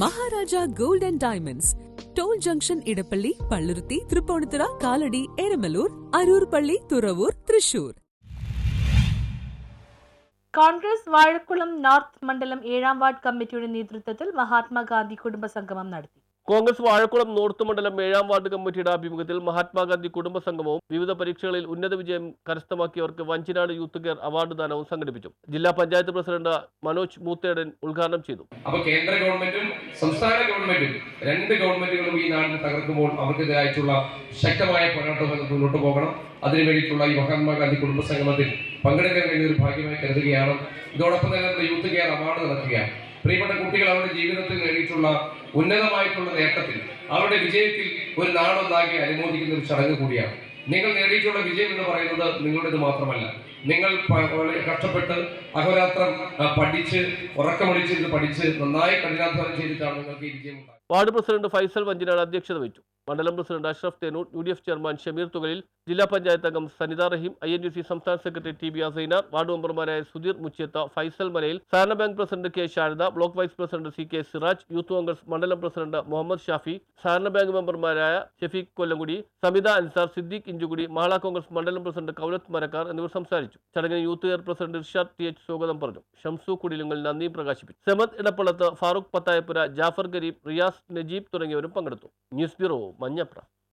Maharaja gold and diamonds. Toll junction Edappally Palluruthy Tripunithura Kalady Eramalloor Aroor പള്ളി Thuravoor Thrissur. Congress Vazhakulam north മണ്ഡലം ഏഴാം ward കമ്മിറ്റിയുടെ നേതൃത്വത്തിൽ മഹാത്മാഗാന്ധി കുടുംബ സംഗമം നടത്തി. കോൺഗ്രസ് വാഴക്കുളം നോർത്ത് മണ്ഡലം ഏഴാം വാർഡ് കമ്മിറ്റിയുടെ ആഭിമുഖ്യത്തിൽ മഹാത്മാഗാന്ധി കുടുംബ സംഗമവും വിവിധ പരീക്ഷകളിൽ ഉന്നത വിജയം കരസ്ഥമാക്കിയവർക്ക് വഞ്ചിനാട് യൂത്ത് കെയർ അവാർഡ് ദാനവും സംഘടിപ്പിച്ചു. ജില്ലാ പഞ്ചായത്ത് പ്രസിഡന്റ് മനോജ് മൂത്തേടൻ ഉദ്ഘാടനം ചെയ്തു. അപ്പോൾ കേന്ദ്ര ഗവൺമെന്റും സംസ്ഥാന ഗവൺമെന്റും രണ്ട് ഗവൺമെന്റുകളും ഈ നാടിനെ തകർക്കുമ്പോൾ അവർക്കെതിരായിട്ടുള്ള ശക്തമായ പോരാട്ടം മുന്നോട്ട് പോകണം. അതിനു വേണ്ടിയിട്ടുള്ള ഈ മഹാത്മാഗാന്ധി കുടുംബ സംഗമത്തിൽ പങ്കെടുക്കാൻ വേണ്ടി ഒരു ഭാഗ്യമായി കരുതുകയാണ്. ഇതോടൊപ്പം തന്നെ യൂത്ത് കെയർ അവാർഡ് നടക്കുകയാണ്. പ്രിയപ്പെട്ട കുട്ടികൾ അവരുടെ ജീവിതത്തിൽ നേടിയിട്ടുള്ള ഉന്നതമായിട്ടുള്ള നേട്ടത്തിൽ അവരുടെ വിജയത്തിൽ ഒരു നാടൊന്നാക്കി അനുമോദിക്കുന്ന ഒരു ചടങ്ങ് കൂടിയാണ്. നിങ്ങൾ നേടിയിട്ടുള്ള വിജയം എന്ന് പറയുന്നത് നിങ്ങളുടേത് മാത്രമല്ല. നിങ്ങൾ വളരെ കഷ്ടപ്പെട്ട് അഹോരാത്രം പഠിച്ച് ഉറക്കമൊഴിച്ചിരുന്ന് പഠിച്ച് നന്നായി കഠിനാധ്വാനം ചെയ്തിട്ടാണ് നിങ്ങൾക്ക് ഈ വിജയം വാർഡ് പ്രസിഡന്റ് ഫൈസൽ വഞ്ചിനാട് അധ്യക്ഷത വഹിച്ചു മണ്ഡലം president Ashraf Thenoor U D F chairman Shameer Thukalil ജില്ലാ പഞ്ചായത്ത് അംഗം Sanitha Raheem I N U C സംസ്ഥാന secretary T B Asainar ward മെമ്പർമാരായ സുധീർ മുച്ചിയത്ത ഫൈസൽ മലയിൽ സഹകരണ bank president K Sharada block vice president C K Siraj youth Congress മണ്ഡലം president Muhammad Shafi സഹകരണ bank മെമ്പർമാരായ ഷഫീഖ് കൊല്ലംകുടി സമിത അൻസാർ സിദ്ദീഖ് ഇഞ്ചുകുടി മഹിളാ കോൺഗ്രസ് മണ്ഡലം president Kaulath Marakkar എന്നിവർ സംസാരിച്ചു. ചടങ്ങിന് youth care president Irshad T H സ്വാഗതം പറഞ്ഞു. ഷംസു കുടിലുങ്ങൾ നന്ദി പ്രകാശിപ്പിച്ചു. സെമദ് ഇടപ്പള്ളത്ത് ഫാറൂഖ് പത്തായപ്പുര ജാഫർ ഗരീബ് റിയാസ് നജീബ് തുടങ്ങിയവരും പങ്കെടുത്തു. News bureau Manjapra.